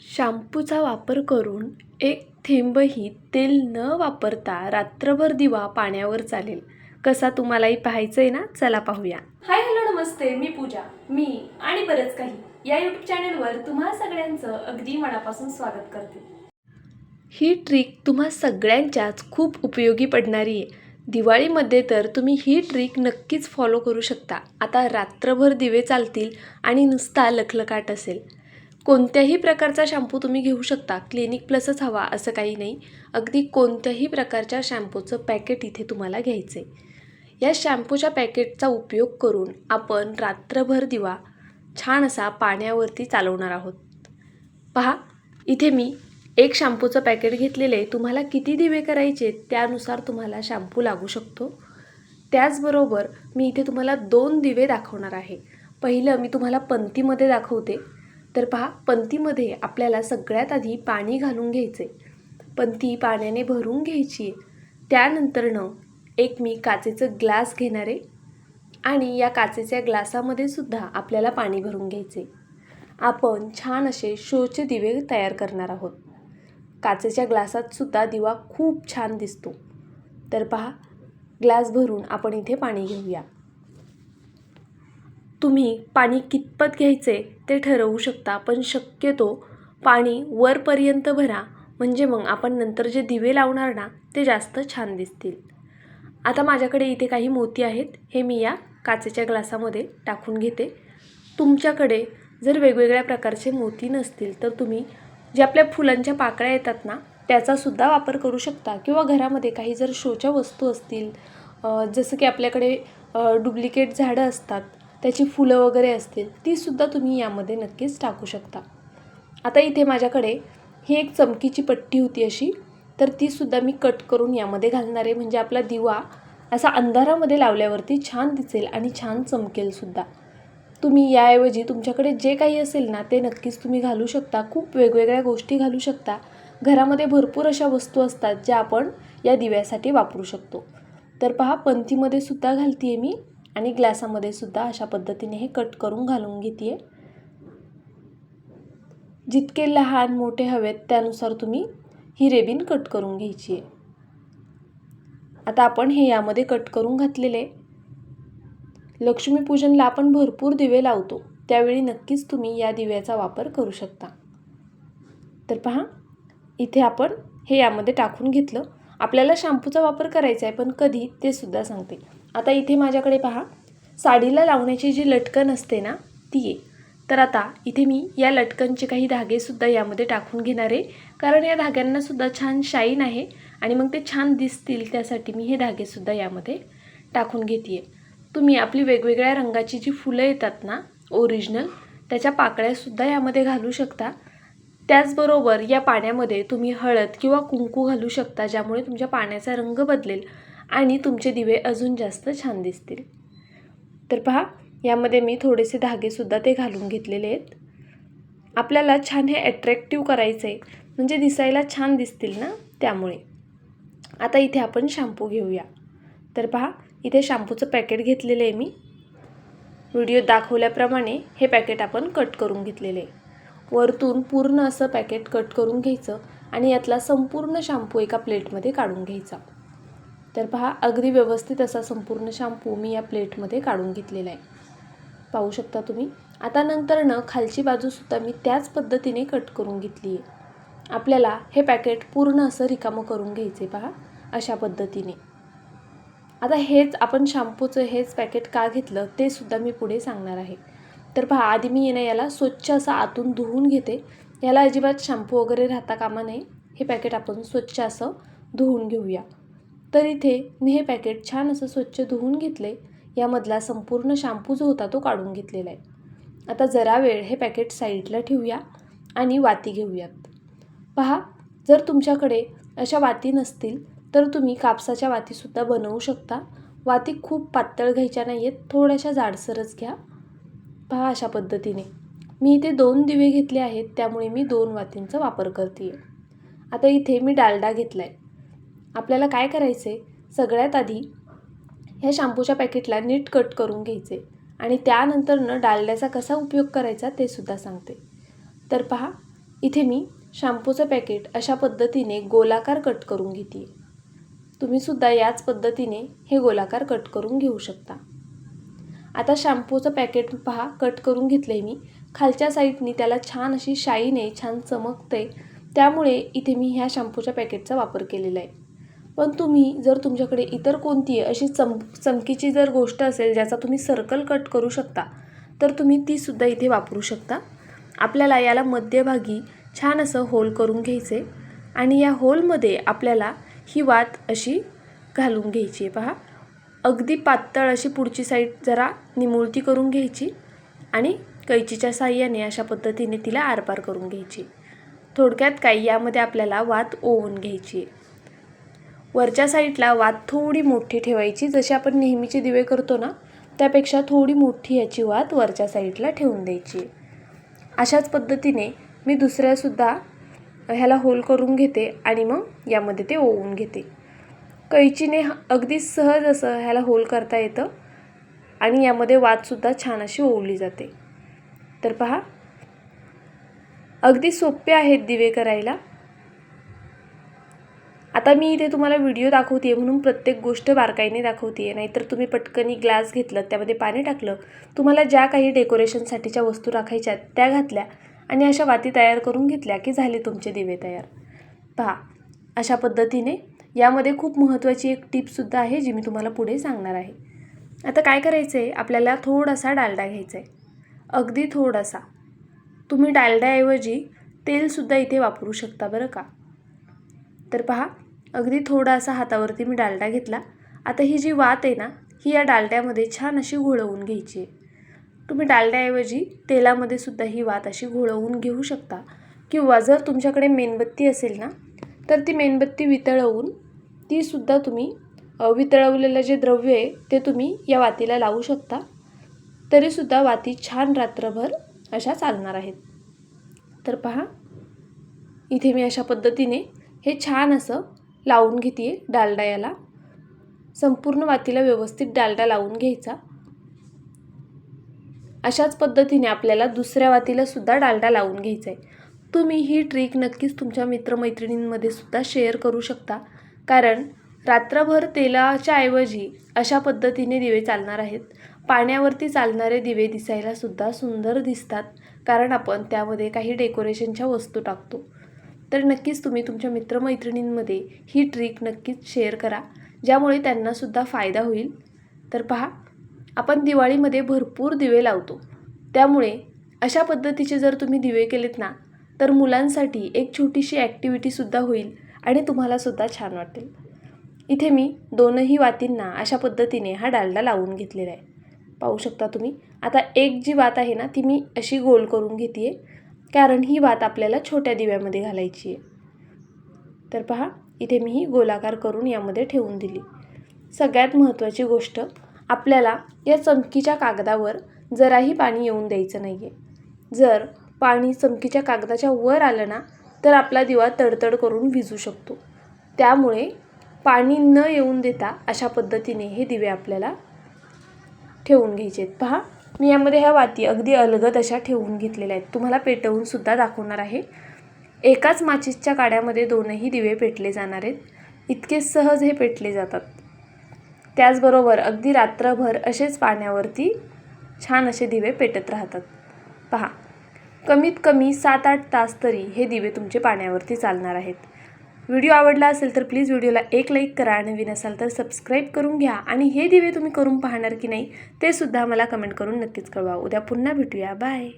शॅम्पूचा वापर करून एक थेंबही तेल न वापरता रात्रभर दिवा पाण्यावर चालेल. कसा तुम्हालाही पाहायचं आहे ना? चला पाहूया. हाय हॅलो नमस्ते. मी पूजा. मी आणि बरंच काही या यूट्यूब चॅनलवर तुम्हा सगळ्यांचं अगदी मनापासून स्वागत करते. ही ट्रिक तुम्हा सगळ्यांच्याच खूप उपयोगी पडणारी आहे. दिवाळीमध्ये तर तुम्ही ही ट्रिक नक्कीच फॉलो करू शकता. आता रात्रभर दिवे चालतील आणि नुसता लखलकाट असेल. कोणत्याही प्रकारचा शॅम्पू तुम्ही घेऊ शकता. क्लिनिक प्लसच हवा असं काही नाही. अगदी कोणत्याही प्रकारच्या शॅम्पूचं पॅकेट इथे तुम्हाला घ्यायचं आहे या शॅम्पूच्या पॅकेटचा उपयोग करून आपण रात्रभर दिवा छान असा पाण्यावरती चालवणार आहोत. पहा इथे मी एक शॅम्पूचं पॅकेट घेतलेलं आहे. तुम्हाला किती दिवे करायचे त्यानुसार तुम्हाला शॅम्पू लागू शकतो. त्याचबरोबर मी इथे तुम्हाला दोन दिवे दाखवणार आहे. पहिलं मी तुम्हाला पंतीमध्ये दाखवते. तर पहा पंतीमध्ये आपल्याला सगळ्यात आधी पाणी घालून घ्यायचे. पंती पाण्याने भरून घ्यायची. त्यानंतरनं एक मी काचेचं ग्लास घेणार आहे आणि या काचेच्या ग्लासामध्ये सुद्धा आपल्याला पाणी भरून घ्यायचे. आपण छान असे शोचे दिवे तयार करणार आहोत. काचेच्या ग्लासात सुद्धा दिवा खूप छान दिसतो. तर पहा ग्लास भरून आपण इथे पाणी घेऊया. तुम्ही पाणी कितपत घ्यायचे ते ठरवू शकता पण शक्यतो पाणी वरपर्यंत भरा म्हणजे मग आपण नंतर जे दिवे लावणार ना ते जास्त छान दिसतील. आता माझ्याकडे इथे काही मोती आहेत हे मी या काचेच्या ग्लासामध्ये टाकून घेते. तुमच्याकडे जर वेगवेगळ्या प्रकारचे मोती नसतील तर तुम्ही जे आपल्या फुलांच्या पाकळ्या येतात ना त्याचासुद्धा वापर करू शकता. किंवा घरामध्ये काही जर शोच्या वस्तू असतील जसं की आपल्याकडे डुप्लिकेट झाडं असतात त्याची फुलं वगैरे असतील तीसुद्धा तुम्ही यामध्ये नक्कीच टाकू शकता. आता इथे माझ्याकडे ही एक चमकीची पट्टी होती अशी तर तीसुद्धा मी कट करून यामध्ये घालणार आहे. म्हणजे आपला दिवा असा अंधारामध्ये लावल्यावरती छान दिसेल आणि छान चमकेलसुद्धा तुम्ही याऐवजी तुमच्याकडे जे काही असेल ना ते नक्कीच तुम्ही घालू शकता. खूप वेगवेगळ्या गोष्टी घालू शकता. घरामध्ये भरपूर अशा वस्तू असतात ज्या आपण या दिव्यासाठी वापरू शकतो. तर पहा पंथीमध्ये सुद्धा घालते आहे मी. आणि ग्लासामध्ये सुद्धा अशा पद्धतीने हे कट करून घालून घेते आहे जितके लहान मोठे हवेत त्यानुसार तुम्ही ही रेबीन कट करून घ्यायची आहे. आता आपण हे यामध्ये कट करून घातलेले लक्ष्मीपूजनला आपण भरपूर दिवे लावतो. त्यावेळी नक्कीच तुम्ही या दिव्याचा वापर करू शकता. तर पहा इथे आपण हे यामध्ये टाकून घेतलं. आपल्याला शॅम्पूचा वापर करायचा आहे पण कधी ते सुद्धा सांगते. आता इथे माझ्याकडे पहा. साडीला लावण्याची जी लटकन असते ना ती आहे तर आता इथे मी या लटकनचे काही धागेसुद्धा यामध्ये टाकून घेणार आहे. कारण या धाग्यांनासुद्धा छान शाईन आहे आणि मग ते छान दिसतील त्यासाठी मी हे धागेसुद्धा यामध्ये टाकून घेते आहे तुम्ही आपली वेगवेगळ्या रंगाची जी फुलं येतात ना ओरिजिनल त्याच्या पाकळ्यासुद्धा यामध्ये घालू शकता. त्याचबरोबर या पाण्यामध्ये तुम्ही हळद किंवा कुंकू घालू शकता ज्यामुळे तुमच्या पाण्याचा रंग बदलेल. आणि तुमचे दिवे अजून जास्त छान दिसतील. तर पहा यामध्ये मी थोडेसे धागेसुद्धा ते घालून घेतलेले आहेत. आपल्याला छान हे ॲट्रॅक्टिव्ह करायचं आहे म्हणजे दिसायला छान दिसतील ना त्यामुळे. आता इथे आपण शॅम्पू घेऊया. तर पहा इथे शॅम्पूचं पॅकेट घेतलेलं आहे मी. व्हिडिओ दाखवल्याप्रमाणे हे पॅकेट आपण कट करून घेतलेले आहे. वरतून पूर्ण असं पॅकेट कट करून घ्यायचं आणि यातला संपूर्ण शॅम्पू एका प्लेटमध्ये काढून घ्यायचा. तर पहा अगदी व्यवस्थित असा संपूर्ण शॅम्पू मी या प्लेटमध्ये काढून घेतलेला आहे. पाहू शकता तुम्ही? आता नंतरनं खालची बाजूसुद्धा मी त्याच पद्धतीने कट करून घेतली आहे आपल्याला हे पॅकेट पूर्ण असं रिकामं करून घ्यायचे पहा अशा पद्धतीने. आता हेच आपण शॅम्पूचं हेच पॅकेट का घेतलं ते सुद्धा मी पुढे सांगणार आहे. तर पहा आधी मी येणं याला स्वच्छ असं आतून धुवून घेते. याला अजिबात शॅम्पू वगैरे राहता कामा नये. हे पॅकेट आपण स्वच्छ असं धुवून घेऊया. तर इथे मी हे पॅकेट छान असं स्वच्छ धुवून घेतले. यामधला संपूर्ण शॅम्पू जो होता तो काढून घेतलेला आहे. आता जरा वेळ हे पॅकेट साईडला ठेवूया आणि वाती घेऊयात. पहा जर तुमच्याकडे अशा वाती नसतील तर तुम्ही कापसाच्या वातीसुद्धा बनवू शकता. वाती खूप पातळ घ्यायच्या नाही आहेत थोड्याशा जाडसरच घ्या. पहा अशा पद्धतीने. मी इथे दोन दिवे घेतले आहेत त्यामुळे मी दोन वातींचा वापर करते आहे आता इथे मी डालडा घेतला आहे आपल्याला काय करायचं? आहे सगळ्यात आधी ह्या शॅम्पूच्या पॅकेटला नीट कट करून घ्यायचे आणि त्यानंतरनं डालड्याचा कसा उपयोग करायचा ते सुद्धा सांगते. तर पहा इथे मी शॅम्पूचं पॅकेट अशा पद्धतीने गोलाकार कट करून घेते तुम्हीसुद्धा याच पद्धतीने हे गोलाकार कट करून घेऊ शकता. आता शॅम्पूचं पॅकेट पहा कट करून घेतलं आहे मी. खालच्या साईडनी त्याला छान अशी शाईन आहे छान चमकते त्यामुळे इथे मी ह्या शॅम्पूच्या पॅकेटचा वापर केलेला आहे. पण तुम्ही जर तुमच्याकडे इतर कोणती अशी चम चमकीची जर गोष्ट असेल ज्याचा तुम्ही सर्कल कट करू शकता तर तुम्ही तीसुद्धा इथे वापरू शकता. आपल्याला याला मध्यभागी छान असं होल करून घ्यायचे आणि या होलमध्ये आपल्याला ही वात अशी घालून घ्यायची आहे. पहा अगदी पातळ अशी पुढची साईड जरा निमुळती करून घ्यायची आणि कैचीच्या साह्याने अशा पद्धतीने तिला आरपार करून घ्यायची. थोडक्यात काही यामध्ये आपल्याला वात ओवून घ्यायची आहे. वरच्या साईडला वात थोडी मोठी ठेवायची. जशी आपण नेहमीचे दिवे करतो ना त्यापेक्षा थोडी मोठी याची वात वरच्या साईडला ठेवून द्यायची. अशाच पद्धतीने मी दुसऱ्यासुद्धा ह्याला होल करून घेते आणि मग यामध्ये ते ओवून घेते. कैचीने ह- अगदी सहज असं ह्याला होल करता येतं आणि यामध्ये वातसुद्धा छान अशी ओवली जाते. तर पहा अगदी सोपे आहेत दिवे करायला. आता मी इथे तुम्हाला व्हिडिओ दाखवते आहे म्हणून प्रत्येक गोष्ट बारकाईने दाखवते आहे नाहीतर तुम्ही पटकनी ग्लास घेतलं त्यामध्ये पाणी टाकलं तुम्हाला ज्या काही डेकोरेशनसाठीच्या वस्तू राखायच्या त्या घातल्या आणि अशा वाती तयार करून घेतल्या की झाले तुमचे दिवे तयार. पहा अशा पद्धतीने यामध्ये खूप महत्त्वाची एक टिपसुद्धा आहे जी मी तुम्हाला पुढे सांगणार आहे. आता काय करायचं आहे आपल्याला थोडासा डालडा घ्यायचा आहे अगदी थोडासा. तुम्ही डालड्याऐवजी तेलसुद्धा इथे वापरू शकता बरं का? तर पहा अगदी थोडासा हातावरती मी डालडा घेतला. आता ही जी वात आहे ना ही या डालड्यामध्ये छान अशी घोळवून घ्यायची आहे. तुम्ही डालड्याऐवजी तेलामध्ये सुद्धा ही वात अशी घोळवून घेऊ शकता. किंवा जर तुमच्याकडे मेणबत्ती असेल ना तर ती मेणबत्ती वितळवून तीसुद्धा तुम्ही वितळवलेलं जे द्रव्य आहे ते तुम्ही या वातीला लावू शकता. तरीसुद्धा वाती छान रात्रभर अशा चालणार आहेत. तर पहा इथे मी अशा पद्धतीने हे छान असं लावून घेते डालडा याला. संपूर्ण वातीला व्यवस्थित डालडा लावून घ्यायचा. अशाच पद्धतीने आपल्याला दुसऱ्या वातीला सुद्धा डालडा लावून घ्यायचा आहे तुम्ही ही ट्रिक नक्कीच तुमच्या मित्रमैत्रिणींमध्ये सुद्धा शेअर करू शकता. कारण रात्रभर तेलाच्या ऐवजी अशा पद्धतीने दिवे चालणार आहेत. पाण्यावरती चालणारे दिवे दिसायला सुद्धा सुंदर दिसतात. कारण आपण त्यामध्ये काही डेकोरेशनच्या वस्तू टाकतो. तर नक्कीच तुम्ही तुमच्या मित्रमैत्रिणींमध्ये ही ट्रिक नक्कीच शेअर करा ज्यामुळे त्यांनासुद्धा फायदा होईल. तर पहा आपण दिवाळीमध्ये भरपूर दिवे लावतो. त्यामुळे अशा पद्धतीचे जर तुम्ही दिवे केलेत ना तर मुलांसाठी एक छोटीशी ॲक्टिव्हिटीसुद्धा होईल आणि तुम्हालासुद्धा छान वाटेल. इथे मी दोनही वातींना अशा पद्धतीने हा डालडा लावून घेतलेला आहे. पाहू शकता तुम्ही आता एक जी वात आहे ना ती मी अशी गोल करून घेते आहे कारण ही वात आपल्याला छोट्या दिव्यामध्ये घालायची आहे. तर पहा इथे मी ही गोलाकार करून यामध्ये ठेवून दिली. सगळ्यात महत्त्वाची गोष्ट आपल्याला या चमकीच्या कागदावर जराही पाणी येऊन द्यायचं नाही आहे जर पाणी चमकीच्या कागदाच्या वर आलं ना तर आपला दिवा तडतड करून भिजू शकतो. त्यामुळे पाणी न येऊन देता अशा पद्धतीने हे दिवे आपल्याला ठेवून घ्यायचे आहेत पहा मी यामध्ये ह्या वाती अगदी अलगद अशा ठेवून घेतलेल्या आहेत. तुम्हाला पेटवून सुद्धा दाखवणार आहे. एकाच माचीसच्या काड्यामध्ये दोनही दिवे पेटले जाणार आहेत. इतके सहज हे पेटले जातात. त्याचबरोबर अगदी रात्रभर असेच पाण्यावरती छान असे दिवे पेटत राहतात. पहा कमीत कमी सात आठ तास तरी हे दिवे तुमचे पाण्यावरती चालणार आहेत. व्हिडिओ आवडला असेल तर प्लीज व्हिडिओला एक लाईक करा नवीन असाल तर सबस्क्राईब करून घ्या. आणि हे दिवे तुम्ही करून पाहणार की नाही ते सुद्धा मला कमेंट करून नक्कीच कळवा. उद्या पुन्हा भेटूया. बाय.